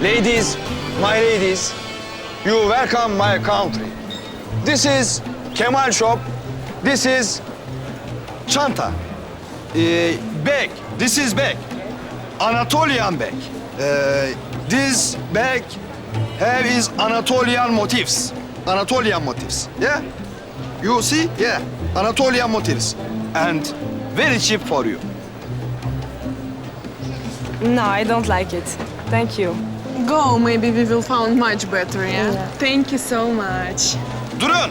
Ladies, my ladies, you welcome my country. This is Kemal Shop. This is çanta. Ee, bag. This is bag. Anatolian bag. Ee, this bag have is Anatolian motifs. Anatolian motifs. Yeah? You see? Yeah. Anatolian motifs. And very cheap for you. No, I don't like it. Thank you. Go, maybe we will find much better, yeah? Thank you so much. Durun.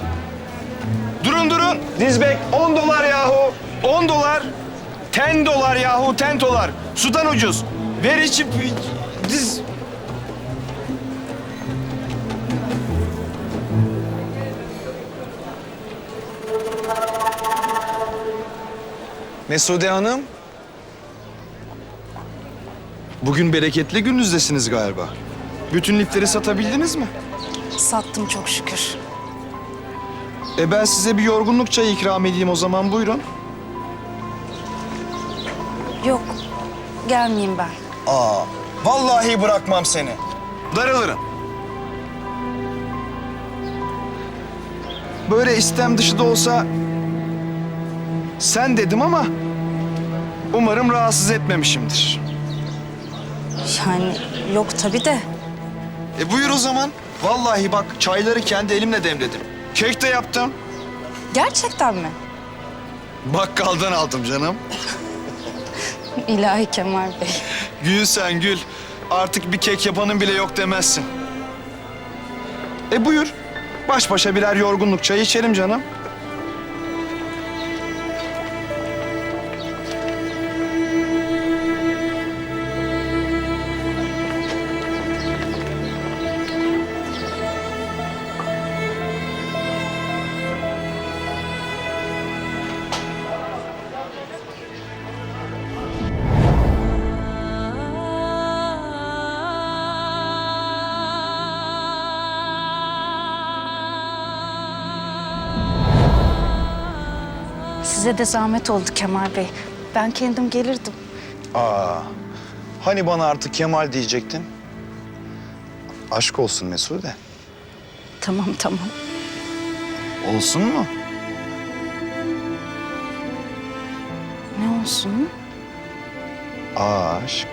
Durun durun. This bag 10 dolar yahu. 10 dolar. 10 dolar yahu 10 dolar. Sudan ucuz. Very cheap. This... Mesude Hanım. Bugün bereketli gününüzdesiniz galiba. Bütün lifleri satabildiniz mi? Sattım çok şükür. E ben size bir yorgunluk çayı ikram edeyim o zaman buyurun. Yok, gelmeyeyim ben. Aa, vallahi bırakmam seni. Darılırım. Böyle istem dışı da olsa sen dedim ama umarım rahatsız etmemişimdir. Yani yok tabii de. E buyur o zaman. Vallahi bak çayları kendi elimle demledim. Kek de yaptım. Gerçekten mi? Bakkaldan aldım canım. İlahi Kemal Bey. Gül sen gül. Artık bir kek yapanın bile yok demezsin. E buyur. Baş başa birer yorgunluk çayı içelim canım. Size de zahmet oldu Kemal Bey. Ben kendim gelirdim. Aa, hani bana artık Kemal diyecektin? Aşk olsun Mesude. Tamam tamam. Olsun mu? Ne olsun? Aşk.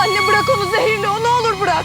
Anne bırak onu zehirli o ne olur bırak.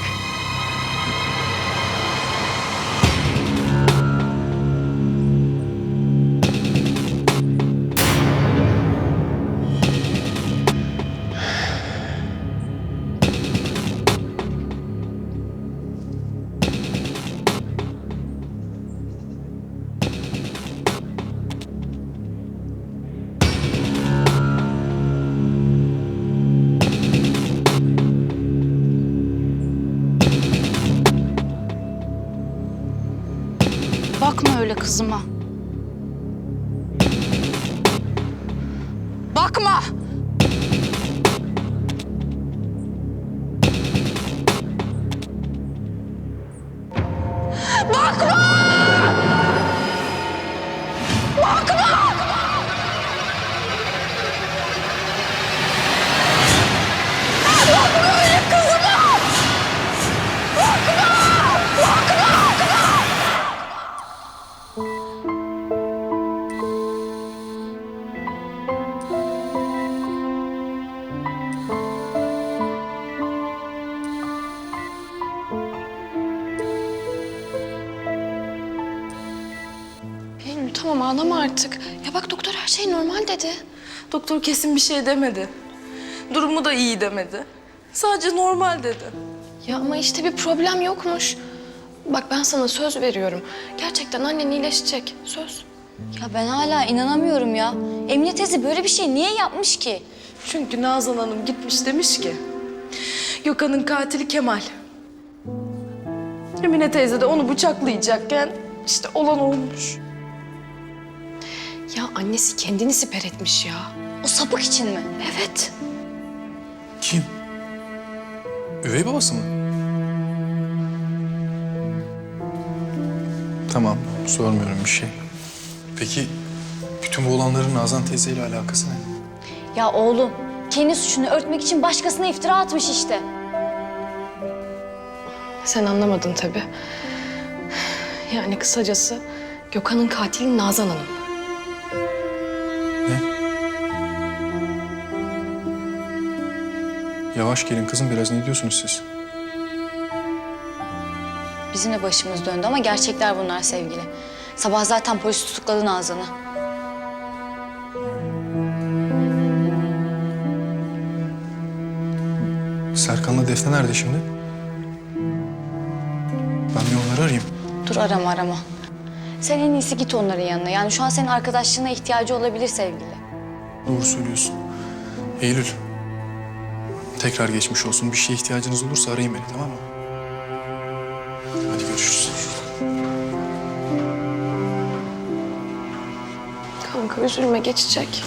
Bakma öyle kızıma. Bakma! Ağlama artık. Ya bak doktor her şey normal dedi. Doktor kesin bir şey demedi. Durumu da iyi demedi. Sadece normal dedi. Ya ama işte bir problem yokmuş. Bak ben sana söz veriyorum. Gerçekten annen iyileşecek. Söz. Ya ben hala inanamıyorum ya. Emine teyze böyle bir şey niye yapmış ki? Çünkü Nazan Hanım gitmiş demiş ki... Gökhan'ın katili Kemal. Emine teyze de onu bıçaklayacakken işte olan olmuş. Ya annesi kendini siper etmiş ya. O sapık için mi? Evet. Kim? Üvey babası mı? Tamam, sormuyorum bir şey. Peki bütün bu olanların Nazan teyzeyle alakası ne? Ya oğlum kendi suçunu örtmek için başkasına iftira atmış işte. Sen anlamadın tabii. Yani kısacası Gökhan'ın katili Nazan Hanım. Yavaş gelin kızım, biraz ne diyorsunuz siz? Bizim de başımız döndü ama gerçekler bunlar sevgili. Sabah zaten polis tutukladı Nazan'ı. Serkan'la Defne nerede şimdi? Ben bir onları arayayım. Dur arama arama. Sen en iyisi git onların yanına. Yani şu an senin arkadaşlığına ihtiyacı olabilir sevgili. Doğru söylüyorsun. Eylül. Tekrar geçmiş olsun. Bir şeye ihtiyacınız olursa arayın beni tamam mı? Hadi görüşürüz. Kanka üzülme geçecek.